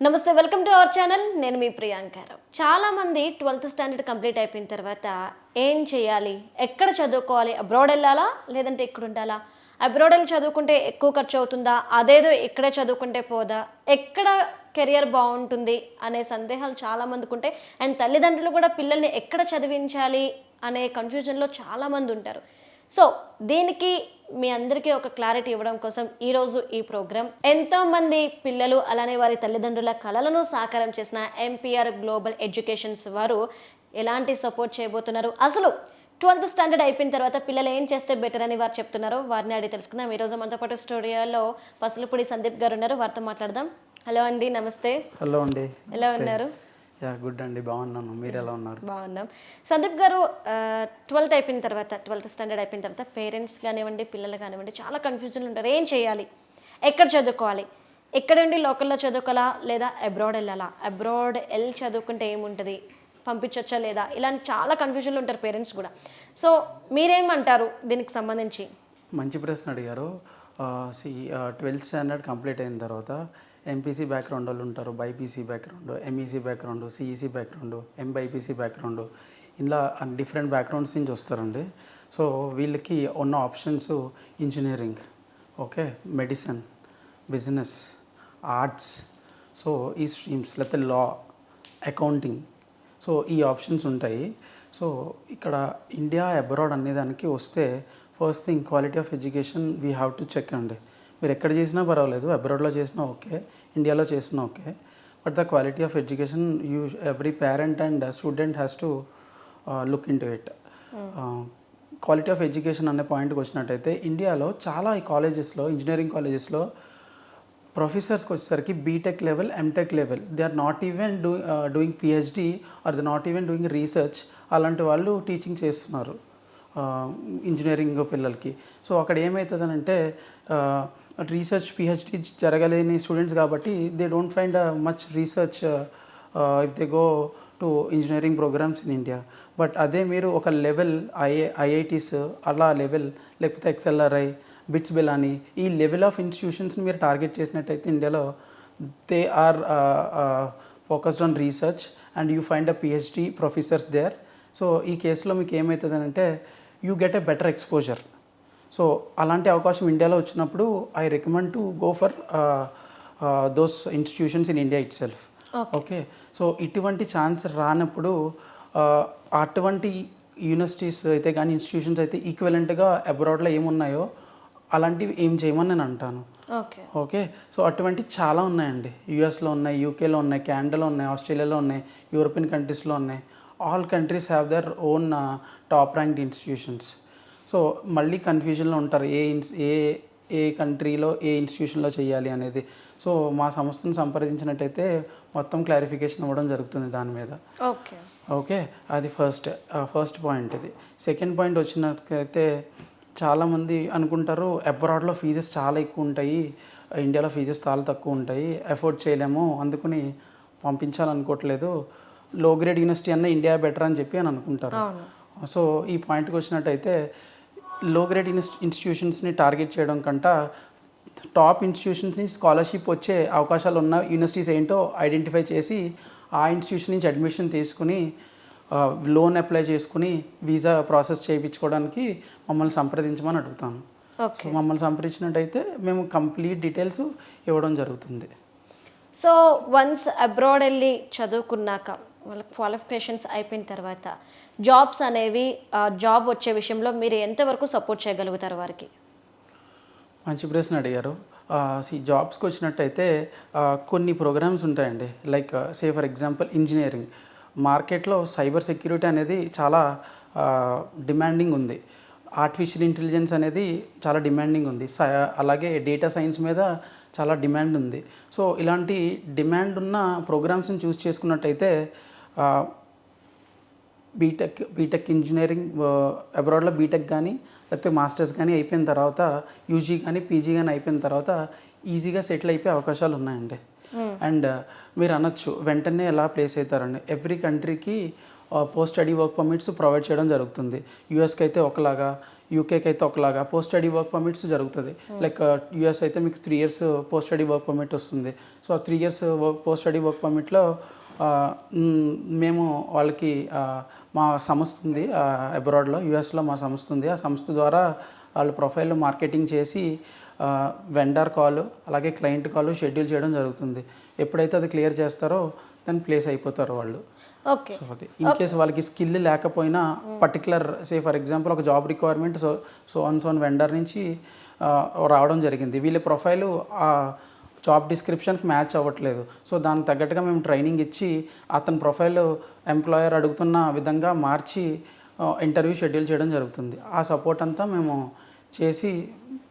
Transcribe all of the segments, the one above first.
నమస్తే welcome to our channel. నేను మీ ప్రియాంకారావు చాలా మంది ట్వెల్త్ స్టాండర్డ్ కంప్లీట్ అయిపోయిన తర్వాత ఏం చేయాలి? ఎక్కడ చదువుకోవాలి? అబ్రాడ్ వెళ్ళాలా? లేదంటే ఇక్కడ ఉండాలా? అబ్రాడ్ వెళ్ళి చదువుకుంటే ఎక్కువ ఖర్చు అవుతుందా? అదేదో ఇక్కడే చదువుకుంటే పోదా? ఎక్కడ కెరియర్ బాగుంటుంది? అనే సందేహాలు చాలా మందికి ఉంటాయి. అండ్ తల్లిదండ్రులు కూడా పిల్లల్ని ఎక్కడ చదివించాలి? అనే కన్ఫ్యూజన్లో చాలా మంది ఉంటారు. సో దీనికి మీ అందరికీ ఒక క్లారిటీ ఇవ్వడం కోసం ఈరోజు ఈ ప్రోగ్రామ్ ఎంతో మంది పిల్లలు అలానే వారి తల్లిదండ్రుల కళలను సాకారం చేసిన ఎంపీఆర్ గ్లోబల్ ఎడ్యుకేషన్స్ వారు ఎలాంటి సపోర్ట్ చేయబోతున్నారు? అసలు ట్వెల్త్ స్టాండర్డ్ అయిపోయిన తర్వాత పిల్లలు ఏం చేస్తే బెటర్ అని వారు చెప్తున్నారు వారిని అడిగి తెలుసుకుందాం. ఈరోజు మనతో పాటు స్టూడియోలో పసులపూడి సందీప్ గారు ఉన్నారు. వారితో మాట్లాడదాం. హలో అండి నమస్తే. హలో అండి. ఎలా ఉన్నారు? యా గుడ్ అండి బాగున్నాను. మీరు ఎలా ఉన్నారు? బాగున్నాం. సందీప్ గారు ట్వెల్త్ అయిపోయిన తర్వాత ట్వెల్త్ స్టాండర్డ్ అయిపోయిన తర్వాత పేరెంట్స్ కానివ్వండి పిల్లలు కానివ్వండి చాలా కన్ఫ్యూజన్ ఉంటారు. ఏం చేయాలి? ఎక్కడ చదువుకోవాలి? ఎక్కడ ఉండి లోకల్లో చదువుకోవాలా? లేదా అబ్రాడ్ వెళ్ళాలా? అబ్రాడ్ వెళ్ళి చదువుకుంటే ఏముంటుంది? పంపించవచ్చా లేదా? ఇలాంటి చాలా కన్ఫ్యూజన్లు ఉంటారు పేరెంట్స్ కూడా. సో మీరేమంటారు దీనికి సంబంధించి? మంచి ప్రశ్న అడిగారు. సి ట్వెల్త్ స్టాండర్డ్ కంప్లీట్ అయిన తర్వాత ఎంపీసీ బ్యాక్గ్రౌండ్ వాళ్ళు ఉంటారు BiPC background MEC background CEC background MBiPC background ఇలా డిఫరెంట్ బ్యాక్గ్రౌండ్స్ నుంచి వస్తారండి. సో వీళ్ళకి ఉన్న options engineering okay medicine business arts so ఈ స్ట్రీమ్స్ లేకపోతే లా అకౌంటింగ్ సో ఈ ఆప్షన్స్ ఉంటాయి. సో ఇక్కడ ఇండియా అబ్రాడ్ అనేదానికి వస్తే first thing quality of education we have to check అండి. మీరు ఎక్కడ చేసినా పర్వాలేదు అబ్రాడ్లో చేసినా ఓకే ఇండియాలో చేసినా okay but the quality of education you every parent and student has to look into it quality of education అనే పాయింట్కి వచ్చినట్టయితే ఇండియాలో చాలా ఈ కాలేజెస్లో ఇంజనీరింగ్ కాలేజెస్లో ప్రొఫెసర్స్కి వచ్చేసరికి BTech level MTech level they are not even do doing PhD are they not even doing research అలాంటి వాళ్ళు టీచింగ్ చేస్తున్నారు ఇంజనీరింగ్ పిల్లలకి. సో అక్కడ ఏమవుతుందనంటే రీసెర్చ్ పిహెచ్డి జరగలేని స్టూడెంట్స్ కాబట్టి they don't find much research if they go to engineering programmes in India but అదే మీరు ఒక లెవెల్ ఐఏ ఐఐటీస్ అలా లెవెల్ లేకపోతే ఎక్స్ఎల్ఆర్ఐ బిట్స్ బెలాని ఈ లెవెల్ ఆఫ్ ఇన్స్టిట్యూషన్స్ని మీరు టార్గెట్ చేసినట్టయితే ఇండియాలో they are focused on research and you find a PhD professors there so ఈ కేసులో మీకు ఏమవుతుందంటే you get a better exposure so అలాంటి అవకాశం ఇండియాలో వచ్చినప్పుడు I recommend to go for those institutions in India itself okay so ఇటువంటి chance రానప్పుడు అటువంటి యూనివర్సిటీస్ అయితే కానీ ఇన్స్టిట్యూషన్స్ అయితే ఈక్వలెంట్గా అబ్రాడ్లో ఏమున్నాయో అలాంటివి ఏం చేయమని నేను అంటాను. ఓకే ఓకే సో అటువంటి చాలా ఉన్నాయండి. యూఎస్లో ఉన్నాయి యూకేలో ఉన్నాయి కెనడాలో ఉన్నాయి ఆస్ట్రేలియాలో ఉన్నాయి యూరోపియన్ కంట్రీస్లో ఉన్నాయి. All countries have their own top ranked institutions so మళ్ళీ కన్ఫ్యూజన్లో ఉంటారు. ఏ ఇన్స్- ఏ ఏ కంట్రీలో ఏ ఇన్స్టిట్యూషన్లో చేయాలి అనేది. సో మా సంస్థను సంప్రదించినట్టయితే మొత్తం క్లారిఫికేషన్ ఇవ్వడం జరుగుతుంది దాని మీద. ఓకే. ఓకే? అది ఫస్ట్ ఫస్ట్ పాయింట్ ఇది. సెకండ్ పాయింట్ వచ్చినట్లయితే చాలామంది అనుకుంటారు అబ్రాడ్లో ఫీజెస్ చాలా ఎక్కువ ఉంటాయి. ఇండియాలో ఫీజెస్ చాలా తక్కువ ఉంటాయి. ఎఫోర్డ్ చేయలేము. అందుకని పంపించాలనుకోవట్లేదు. లో గ్రేడ్ యూనివర్సిటీ అన్న ఇండియా బెటర్ అని చెప్పి అని అనుకుంటారు. సో ఈ పాయింట్కి వచ్చినట్టయితే లో గ్రేడ్ ఇన్స్టి ఇన్స్టిట్యూషన్స్ని టార్గెట్ చేయడం కంట టాప్ ఇన్స్టిట్యూషన్స్ నుంచి స్కాలర్షిప్ వచ్చే అవకాశాలు ఉన్న యూనివర్సిటీస్ ఏంటో ఐడెంటిఫై చేసి ఆ ఇన్స్టిట్యూషన్ నుంచి అడ్మిషన్ తీసుకుని లోన్ అప్లై చేసుకుని వీసా ప్రాసెస్ చేయించుకోవడానికి మమ్మల్ని సంప్రదించమని అడుగుతాను. ఓకే సో మమ్మల్ని సంప్రదించినట్టయితే మేము కంప్లీట్ డీటెయిల్స్ ఇవ్వడం జరుగుతుంది. సో వన్స్ అబ్రాడ్ వెళ్ళి చదువుకున్నాక వాళ్ళ క్వాలిఫికేషన్స్ అయిపోయిన తర్వాత జాబ్స్ అనేవి జాబ్ వచ్చే విషయంలో మీరు ఎంతవరకు సపోర్ట్ చేయగలుగుతారు వారికి? మంచి ప్రశ్న అడిగారు. ఈ జాబ్స్కి వచ్చినట్టయితే కొన్ని ప్రోగ్రామ్స్ ఉంటాయండి. Like say for example engineering. మార్కెట్లో సైబర్ సెక్యూరిటీ అనేది చాలా డిమాండింగ్ ఉంది. ఆర్టిఫిషియల్ ఇంటెలిజెన్స్ అనేది చాలా డిమాండింగ్ ఉంది. అలాగే డేటా సైన్స్ మీద చాలా డిమాండ్ ఉంది. సో ఇలాంటి డిమాండ్ ఉన్న ప్రోగ్రామ్స్ని చూస్ చేసుకున్నట్టయితే బీటెక్ బీటెక్ ఇంజనీరింగ్ అబ్రాడ్లో బీటెక్ కానీ లేకపోతే మాస్టర్స్ కానీ అయిపోయిన తర్వాత యూజీ కానీ పీజీ కానీ అయిపోయిన తర్వాత ఈజీగా సెటిల్ అయిపోయే అవకాశాలు ఉన్నాయండి. అండ్ మీరు అనొచ్చు వెంటనే ఎలా ప్లేస్ అవుతారండి? ఎవ్రీ కంట్రీకి post study work permits provide చేయడం జరుగుతుంది. యూఎస్కి అయితే ఒకలాగా యూకేకి అయితే ఒకలాగా పోస్ట్ స్టడీ వర్క్ పర్మిట్స్ జరుగుతుంది. లైక్ యూఎస్ అయితే మీకు three years post study work permit వస్తుంది. సో ఆ three years work post study work పర్మిట్లో మేము వాళ్ళకి మా సంస్థ ఉంది అబ్రాడ్లో యూఎస్లో మా సంస్థ ఉంది. ఆ సంస్థ ద్వారా వాళ్ళ ప్రొఫైల్ మార్కెటింగ్ చేసి వెండర్ కాల్ అలాగే క్లయింట్ కాల్ షెడ్యూల్ చేయడం జరుగుతుంది. ఎప్పుడైతే అది క్లియర్ చేస్తారో దాన్ని ప్లేస్ అయిపోతారు వాళ్ళు. సో అది. ఇన్ కేస్ వాళ్ళకి స్కిల్ లేకపోయినా పర్టికులర్ సే ఫర్ ఎగ్జాంపుల్ ఒక జాబ్ రిక్వైర్మెంట్ సో సో అన్ సోన్ వెండర్ నుంచి రావడం జరిగింది. వీళ్ళ ప్రొఫైల్ జాబ్ డిస్క్రిప్షన్కి మ్యాచ్ అవ్వట్లేదు. సో దానికి తగ్గట్టుగా మేము ట్రైనింగ్ ఇచ్చి అతని ప్రొఫైల్ ఎంప్లాయర్ అడుగుతున్న విధంగా మార్చి ఇంటర్వ్యూ షెడ్యూల్ చేయడం జరుగుతుంది. ఆ సపోర్ట్ అంతా మేము చేసి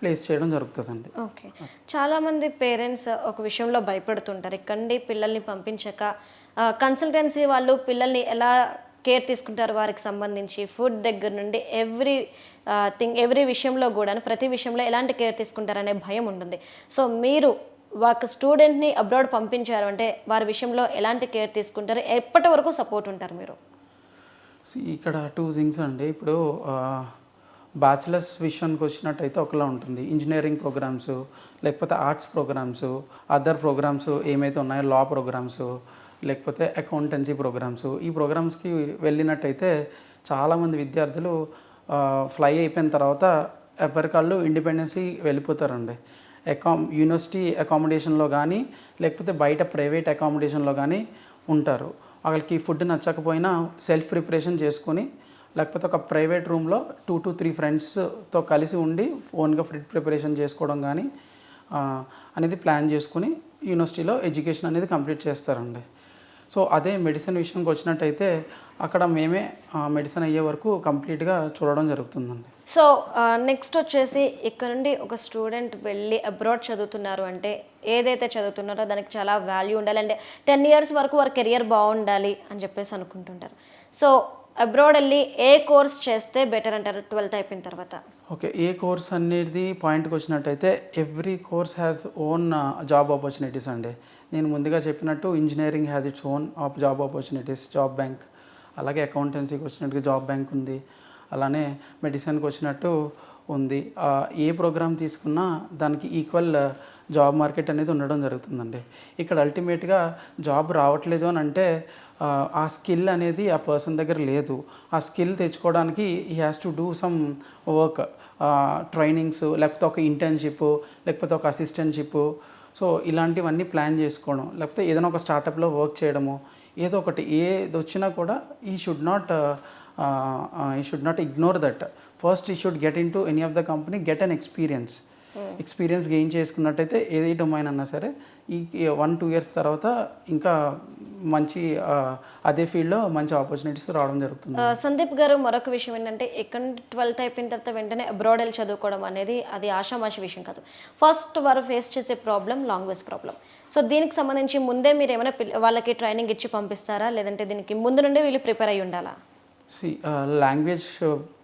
ప్లేస్ చేయడం జరుగుతుందండి. ఓకే. చాలామంది పేరెంట్స్ ఒక విషయంలో భయపడుతుంటారు. ఇక్కడి పిల్లల్ని పంపించక. కన్సల్టెన్సీ వాళ్ళు పిల్లల్ని ఎలా కేర్ తీసుకుంటారు వారికి సంబంధించి? ఫుడ్ దగ్గర నుండి ఎవ్రీ థింగ్ ఎవ్రీ విషయంలో కూడా ప్రతి విషయంలో ఎలాంటి కేర్ తీసుకుంటారనే భయం ఉంటుంది. సో మీరు ఒక స్టూడెంట్ని అబ్రాడ్ పంపించారు అంటే వారి విషయంలో ఎలాంటి కేర్ తీసుకుంటారు? ఎప్పటి వరకు సపోర్ట్ ఉంటారు మీరు? ఇక్కడ టూ థింగ్స్ అండి. ఇప్పుడు బ్యాచిలర్స్ విషయానికి వచ్చినట్టయితే ఒకలా ఉంటుంది. ఇంజనీరింగ్ ప్రోగ్రామ్స్ లేకపోతే ఆర్ట్స్ ప్రోగ్రామ్స్ అదర్ ప్రోగ్రామ్స్ ఏమైతే ఉన్నాయో లా ప్రోగ్రామ్స్ లేకపోతే అకౌంటెన్సీ ప్రోగ్రామ్స్ ఈ ప్రోగ్రామ్స్కి వెళ్ళినట్టయితే చాలామంది విద్యార్థులు ఫ్లై అయిపోయిన తర్వాత ఎవరికాళ్ళు ఇండిపెండెన్సీ వెళ్ళిపోతారండి. అకామ్ యూనివర్సిటీ అకామిడేషన్లో కానీ లేకపోతే బయట ప్రైవేట్ అకామిడేషన్లో కానీ ఉంటారు. వాళ్ళకి ఫుడ్ నచ్చకపోయినా సెల్ఫ్ ప్రిపరేషన్ చేసుకొని లేకపోతే ఒక ప్రైవేట్ రూమ్లో టూ టు త్రీ ఫ్రెండ్స్తో కలిసి ఉండి ఓన్గా ఫుడ్ ప్రిపరేషన్ చేసుకోవడం కానీ అనేది ప్లాన్ చేసుకుని యూనివర్సిటీలో ఎడ్యుకేషన్ అనేది కంప్లీట్ చేస్తారండి. సో అదే మెడిసిన్ విషయంకి వచ్చినట్టయితే అక్కడ మేమే మెడిసిన్ అయ్యే వరకు కంప్లీట్గా చూడడం జరుగుతుందండి. సో నెక్స్ట్ వచ్చేసి ఇక్కడ నుండి ఒక స్టూడెంట్ వెళ్ళి అబ్రాడ్ చదువుతున్నారు అంటే ఏదైతే చదువుతున్నారో దానికి చాలా వాల్యూ ఉండాలి. అంటే టెన్ ఇయర్స్ వరకు వారి కెరియర్ బాగుండాలి అని చెప్పేసి అనుకుంటుంటారు. సో అబ్రాడ్ వెళ్ళి ఏ కోర్స్ చేస్తే బెటర్ అంటారు ట్వెల్త్ అయిపోయిన తర్వాత? ఓకే ఏ కోర్స్ అనేది పాయింట్కి వచ్చినట్టయితే every course has own job opportunities అండి. నేను ముందుగా చెప్పినట్టు engineering has its own of job opportunities job bank. అలాగే అకౌంటెన్సీకి వచ్చినట్టుగా జాబ్ బ్యాంక్ ఉంది అలానే మెడిసిన్కి వచ్చినట్టు ఉంది. ఏ ప్రోగ్రామ్ తీసుకున్నా దానికి ఈక్వల్ జాబ్ మార్కెట్ అనేది ఉండడం జరుగుతుందండి. ఇక్కడ అల్టిమేట్గా జాబ్ రావట్లేదు అని అంటే ఆ, ఆ స్కిల్ అనేది ఆ పర్సన్ దగ్గర లేదు. ఆ స్కిల్ తెచ్చుకోవడానికి he has to do some work trainings లేకపోతే ఒక ఇంటర్న్షిప్ లేకపోతే ఒక అసిస్టెంట్షిప్ సో ఇలాంటివన్నీ ప్లాన్ చేసుకోవడం లేకపోతే ఏదైనా ఒక స్టార్టప్లో వర్క్ చేయడము ఏదో ఒకటి ఏది వచ్చినా కూడా he should not he should not ignore that first he should get into any of the company get an experience experience gain చేసుకున్నట్టయితే ఏది డొమైన్ అన్నా సరే ఈ వన్ టూ ఇయర్స్ తర్వాత ఇంకా మంచి అదే ఫీల్డ్లో మంచి ఆపర్చునిటీస్ రావడం జరుగుతుంది. సందీప్ గారు మరొక విషయం ఏంటంటే ఇక్కడ ట్వెల్త్ అయిపోయిన తర్వాత వెంటనే అబ్రాడ్ వెళ్ళి చదువుకోవడం అనేది అది ఆషామాషి విషయం కాదు. ఫస్ట్ వారు ఫేస్ చేసే ప్రాబ్లం లాంగ్వేజ్ ప్రాబ్లం సో దీనికి సంబంధించి ముందే మీరు ఏమైనా పిల్ల- వాళ్ళకి ట్రైనింగ్ ఇచ్చి పంపిస్తారా? లేదంటే దీనికి ముందు నుండి వీళ్ళు ప్రిపేర్ అయ్యి ఉండాలా? సి లాంగ్వేజ్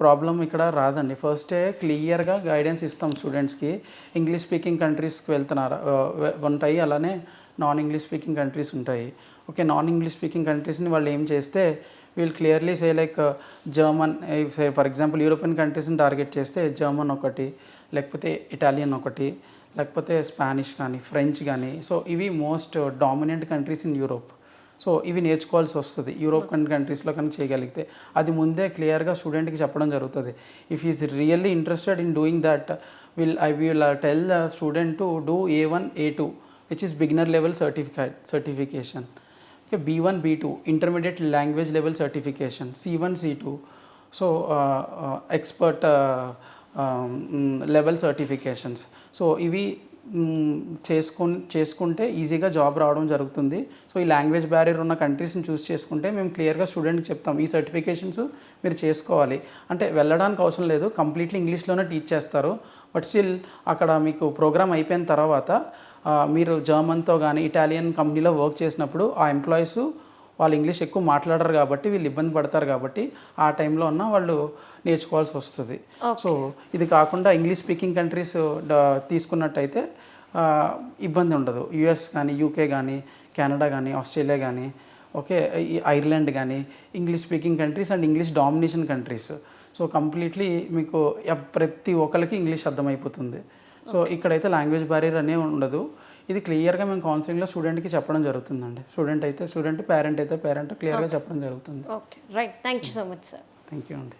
ప్రాబ్లం ఇక్కడ రాదండి ఫస్టే క్లియర్గా గైడెన్స్ ఇస్తాం స్టూడెంట్స్కి ఇంగ్లీష్ స్పీకింగ్ కంట్రీస్కి వెళ్తున్నారా? Uh, ఉంటాయి అలానే నాన్ ఇంగ్లీష్ స్పీకింగ్ కంట్రీస్ ఉంటాయి. ఓకే నాన్ ఇంగ్లీష్ స్పీకింగ్ కంట్రీస్ని వాళ్ళు ఏం చేస్తే వీళ్ళు clearly say like German for example European కంట్రీస్ని target చేస్తే జర్మన్ ఒకటి లేకపోతే ఇటాలియన్ ఒకటి లేకపోతే స్పానిష్ కానీ ఫ్రెంచ్ కానీ. సో ఇవి most dominant countries in Europe so ఇవి నేర్చుకోవాల్సి వస్తుంది. యూరోపియన్ కంట్రీస్లో కనుక చేయగలిగితే. అది ముందే క్లియర్గా స్టూడెంట్కి చెప్పడం జరుగుతుంది. If he's really interested in doing that will I will tell the student to do A one A two which is beginner level certificate certification okay B one B two intermediate language level certification C one C two so expert level certifications so ఇవి చేసుకు చేసుకుని చేసుకుంటే ఈజీగా job రావడం జరుగుతుంది. So ఈ language barrier ఉన్న కంట్రీస్ని చూస్ చేసుకుంటే మేము క్లియర్గా స్టూడెంట్కి చెప్తాం ఈ సర్టిఫికేషన్స్ మీరు చేసుకోవాలి. అంటే వెళ్ళడానికి అవసరం లేదు కంప్లీట్లీ ఇంగ్లీష్లోనే టీచ్ చేస్తారు. బట్ స్టిల్ అక్కడ మీకు ప్రోగ్రామ్ అయిపోయిన తర్వాత మీరు జర్మన్తో కానీ ఇటాలియన్ కంపెనీలో వర్క్ చేసినప్పుడు ఆ ఎంప్లాయీస్ వాళ్ళు ఇంగ్లీష్ ఎక్కువ మాట్లాడరు కాబట్టి వీళ్ళు ఇబ్బంది పడతారు కాబట్టి ఆ టైంలో ఉన్న వాళ్ళు నేర్చుకోవాల్సి వస్తుంది. సో ఇది కాకుండా ఇంగ్లీష్ స్పీకింగ్ కంట్రీస్ తీసుకున్నట్టయితే ఇబ్బంది ఉండదు. యుఎస్ కానీ యూకే కానీ కెనడా కానీ ఆస్ట్రేలియా కానీ ఓకే ఐర్లాండ్ కానీ English speaking countries and English domination countries. So completely మీకు ప్రతి ఒక్కరికి ఇంగ్లీష్ అర్థమైపోతుంది. సో ఇక్కడైతే లాంగ్వేజ్ బ్యారియర్ అనే ఉండదు. ఇది క్లియర్గా మేము కౌన్సిలింగ్లో స్టూడెంట్కి చెప్పడం జరుగుతుందండి. స్టూడెంట్ అయితే స్టూడెంట్ పేరెంట్ అయితే పేరెంట్ క్లియర్గా చెప్పడం జరుగుతుంది. Okay right thank you so much sir thank you అండి.